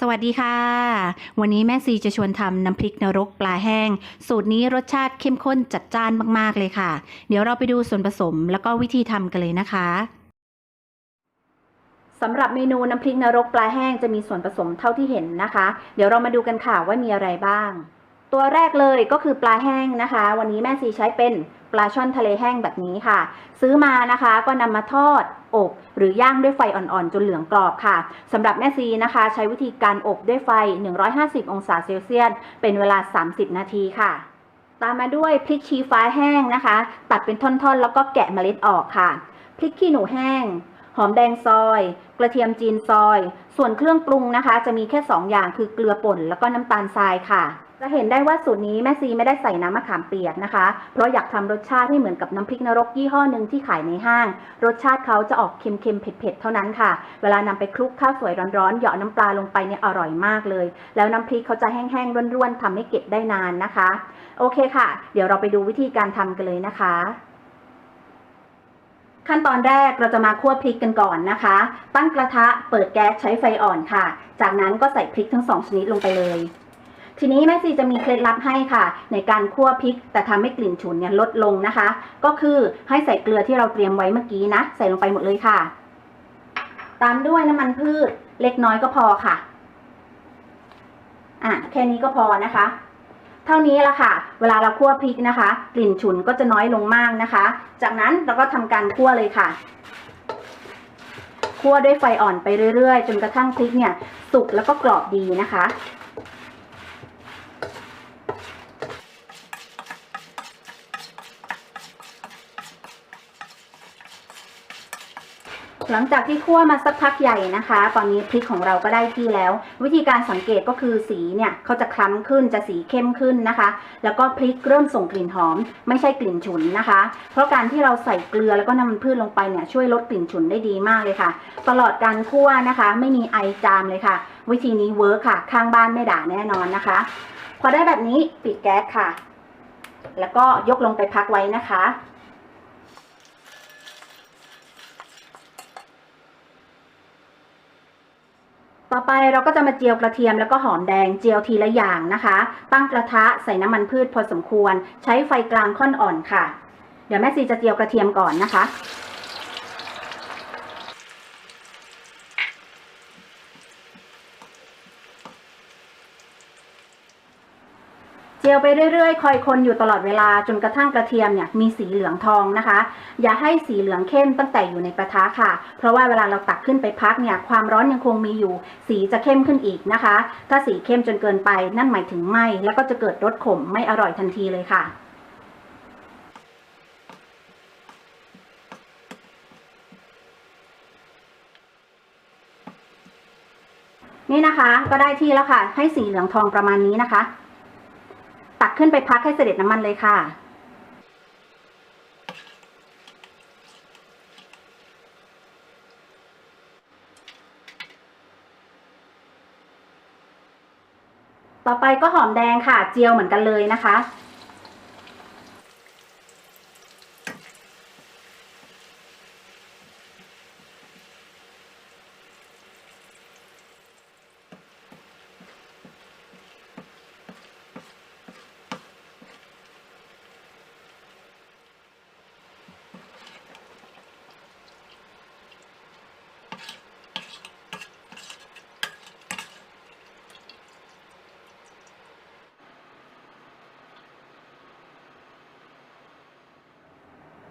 สวัสดีค่ะ วันนี้แม่ซีจะชวนทำน้ำพริกนรกปลาแห้ง สูตรนี้รสชาติเข้มข้นจัดจ้านมาก ๆ เลยค่ะ เดี๋ยวเราไปดูส่วนผสมแล้วก็วิธีทำกันเลยนะคะสำหรับเมนูน้ำพริกนรกปลาแห้งจะมีส่วนผสมเท่าที่เห็นนะคะ เดี๋ยวเรามาดูกันค่ะว่ามีอะไรบ้าง ตัวแรกเลยก็คือปลาแห้งนะคะ วันนี้แม่ซีใช้เป็นปลาช่อนทะเลแห้งแบบนี้ค่ะ ซื้อมานะคะก็นำมาทอดอบหรือย่างด้วยไฟอ่อนๆ จนเหลืองกรอบค่ะสำหรับแม่ซีนะคะ ใช้วิธีการอบด้วยไฟ 150 องศาเซลเซียสเป็นเวลา 30 นาทีค่ะ ตามมาด้วยพริกชี้ฟ้าแห้งนะคะ ตัดเป็นท่อนๆ แล้วก็แกะเมล็ดออกค่ะพริกขี้หนูแห้งหอมแดงซอย กระเทียมจีนซอย ส่วนเครื่องปรุงนะคะ จะมีแค่ 2 อย่างคือเกลือป่นแล้วก็น้ำตาลทรายค่ะ จะเห็นได้ว่าสูตรนี้แม่ซีไม่ได้ใส่น้ำมะขามเปียกนะคะ เพราะอยากทำรสชาติให้เหมือนกับน้ำพริกนรกยี่ห้อหนึ่งที่ขายในห้าง รสชาติเขาจะออกเค็มๆ เผ็ดๆ เท่านั้นค่ะ เวลานำไปคลุกข้าวสวยร้อนๆ เหยาะน้ำปลาลงไปเนี่ยอร่อยมากเลย แล้วน้ำพริกเขาจะแห้งๆ ร่วนๆทำให้เก็บได้นานนะคะ โอเคค่ะ เดี๋ยวเราไปดูวิธีการทำกันเลยนะคะขั้นตอนแรกเราจะมาคั่วพริกกันก่อนนะคะ ตั้งกระทะเปิดแก๊สใช้ไฟอ่อนค่ะ จากนั้นก็ใส่พริกทั้งสองชนิดลงไปเลย ทีนี้แม่ซีจะมีเคล็ดลับให้ค่ะ ในการคั่วพริก แต่ทำให้กลิ่นฉุนเนี่ยลดลงนะคะ ก็คือให้ใส่เกลือที่เราเตรียมไว้เมื่อกี้นะ ใส่ลงไปหมดเลยค่ะ ตามด้วยน้ำมันพืชเล็กน้อยก็พอค่ะอะแค่นี้ก็พอนะคะ เท่านี้ละค่ะ เวลาเราคั่วพริกนะคะ กลิ่นฉุนก็จะน้อยลงมากนะคะ จากนั้นเราก็ทำการคั่วเลยค่ะคั่วด้วยไฟอ่อนไปเรื่อยๆ จนกระทั่งพริกเนี่ย สุกแล้วก็กรอบดีนะคะ หลังจากที่คั่วมาสักพักใหญ่นะคะ ตอนนี้พริกของเราก็ได้ที่แล้ว วิธีการสังเกตก็คือสีเนี่ยเขาจะคล้ำขึ้นจะสีเข้มขึ้นนะคะ แล้วก็พริกเริ่มส่งกลิ่นหอม ไม่ใช่กลิ่นฉุนนะคะ เพราะการที่เราใส่เกลือแล้วก็น้ำมันพืชลงไปเนี่ยช่วยลดกลิ่นฉุนได้ดีมากเลยค่ะ ตลอดการคั่วนะคะ ไม่มีไอจามเลยค่ะ วิธีนี้เวิร์คค่ะ ข้างบ้านไม่ด่าแน่นอนนะคะ พอได้แบบนี้ปิดแก๊สค่ะ แล้วก็ยกลงไปพักไว้นะคะ ต่อไปเราก็จะมาเจียวกระเทียมแล้วก็หอมแดงเจียวทีละอย่างนะคะ ตั้งกระทะใส่น้ำมันพืชพอสมควร ใช้ไฟกลางค่อนอ่อนค่ะ เดี๋ยวแม่ซีจะเจียวกระเทียมก่อนนะคะ จียวไปเรื่อยๆ คอยคนอยู่ตลอดเวลาจนกระทั่งกระเทียมเนี่ยมีสีเหลืองทองนะคะ อย่าให้สีเหลืองเข้มตั้งแต่อยู่ในกระทะค่ะ เพราะว่าเวลาเราตักขึ้นไปพักเนี่ยความร้อนยังคงมีอยู่ สีจะเข้มขึ้นอีกนะคะ ถ้าสีเข้มจนเกินไปนั่นหมายถึงไหมแล้วก็จะเกิดรสขมไม่อร่อยทันทีเลยค่ะนี่นะคะก็ได้ที่แล้วค่ะ ให้สีเหลืองทองประมาณนี้นะคะ ตักขึ้นไปพักให้เสด็จน้ำมันเลยค่ะ ต่อไปก็หอมแดงค่ะ เจียวเหมือนกันเลยนะคะ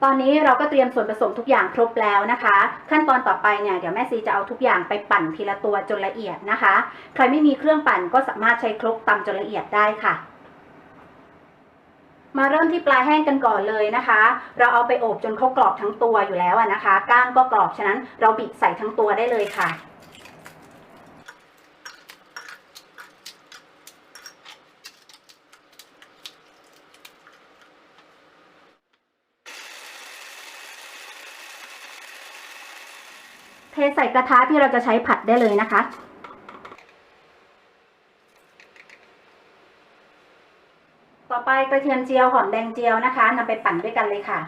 ตอนนี้เราก็เตรียมส่วนผสมทุกอย่างครบแล้วนะคะ ขั้นตอนต่อไปเนี่ยเดี๋ยวแม่ซีจะเอาทุกอย่างไปปั่นทีละตัวจนละเอียดนะคะ ใครไม่มีเครื่องปั่นก็สามารถใช้ครกตำจนละเอียดได้ค่ะ มาเริ่มที่ปลาแห้งกันก่อนเลยนะคะ เราเอาไปอบจนเขากรอบทั้งตัวอยู่แล้วนะคะ ก้างก็กรอบฉะนั้นเราบิดใส่ทั้งตัวได้เลยค่ะ เทใส่กระทะที่เราจะใช้ผัดได้เลยนะคะ ต่อไปกระเทียมเจียวหอมแดงเจียวนะคะนำไปปั่นด้วยกันเลยค่ะ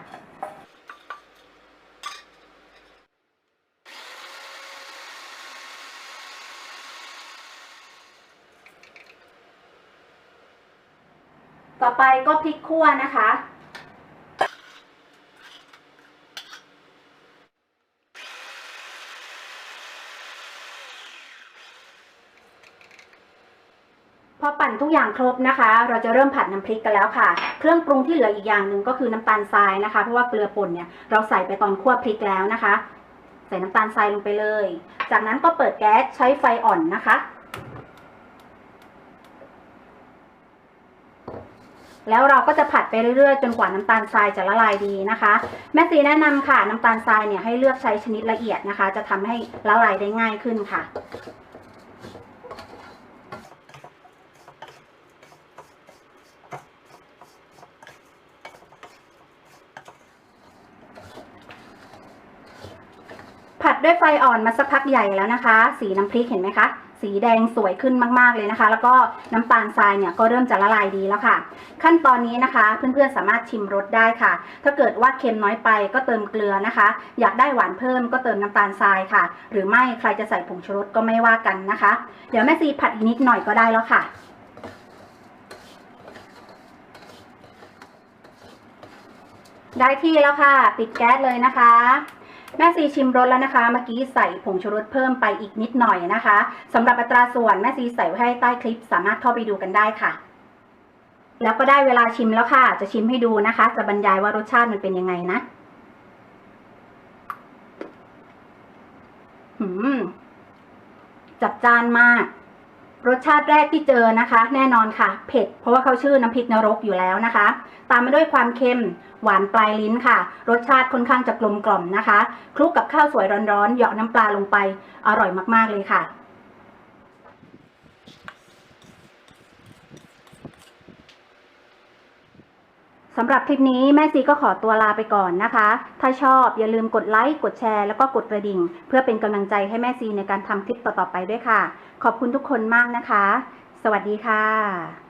ต่อไปก็พริกขั่วนะคะ อปั่นทุกอย่างครบนะคะ เราจะเริ่มผัดน้ำพริกกันแล้วค่ะ เครื่องปรุงที่เหลืออีกอย่างหนึ่งก็คือน้ำตาลทรายนะคะ เพราะว่าเกลือป่นเนี่ยเราใส่ไปตอนคั่วพริกแล้วนะคะ ใส่น้ำตาลทรายลงไปเลย จากนั้นก็เปิดแก๊สใช้ไฟอ่อนนะคะ แล้วเราก็จะผัดไปเรื่อยๆ จนกว่าน้ำตาลทรายจะละลายดีนะคะ แม่ซีแนะนำค่ะน้ำตาลทรายเนี่ยให้เลือกใช้ชนิดละเอียดนะคะ จะทำให้ละลายได้ง่ายขึ้นค่ะ ผั ด้วยไฟอ่อนมาสักพักใหญ่แล้วนะคะ สีน้ำพริกเห็นไหมคะ สีแดงสวยขึ้นมากๆเลยนะคะ แล้วก็น้ำตาลทรายเนี่ยก็เริ่มจะละลายดีแล้วค่ะ ขั้นตอนนี้นะคะ เพื่อนๆสามารถชิมรสได้ค่ะ ถ้าเกิดว่าเค็มน้อยไปก็เติมเกลือนะคะ อยากได้หวานเพิ่มก็เติมน้ำตาลทรายค่ะ หรือไม่ใครจะใส่ผงชูรสก็ไม่ว่ากันนะคะ เดี๋ยวแม่ซีผัดอีกนิดหน่อยก็ได้แล้วค่ะได้ที่แล้วค่ะ ปิดแก๊สเลยนะคะ แม่ซีชิมรสแล้วนะคะ เมื่อกี้ใส่ผงชูรสเพิ่มไปอีกนิดหน่อยนะคะสำหรับอัตราส่วนแม่ซีใส่ไว้ให้ใต้คลิป สามารถเข้าไปดูกันได้ค่ะ แล้วก็ได้เวลาชิมแล้วค่ะ จะชิมให้ดูนะคะ จะบรรยายว่ารสชาติมันเป็นยังไงนะหืมจัดจานมาก รสชาติแรกที่เจอนะคะ แน่นอนค่ะ เผ็ด เพราะว่าเขาชื่อน้ำพริกนรกอยู่แล้วนะคะ ตามมาด้วยความเค็มหวานปลายลิ้นค่ะ รสชาติค่อนข้างจะกลมกล่อมนะคะคลุกกับข้าวสวยร้อนๆเหยาะน้ำปลาลงไป อร่อยมากๆเลยค่ะสำหรับคลิปนี้แม่ซีก็ขอตัวลาไปก่อนนะคะ ถ้าชอบอย่าลืมกดไลค์ กดแชร์ แล้วก็กดกระดิ่ง เพื่อเป็นกำลังใจให้แม่ซีในการทำคลิปต่อๆไปด้วยค่ะ ขอบคุณทุกคนมากนะคะ สวัสดีค่ะ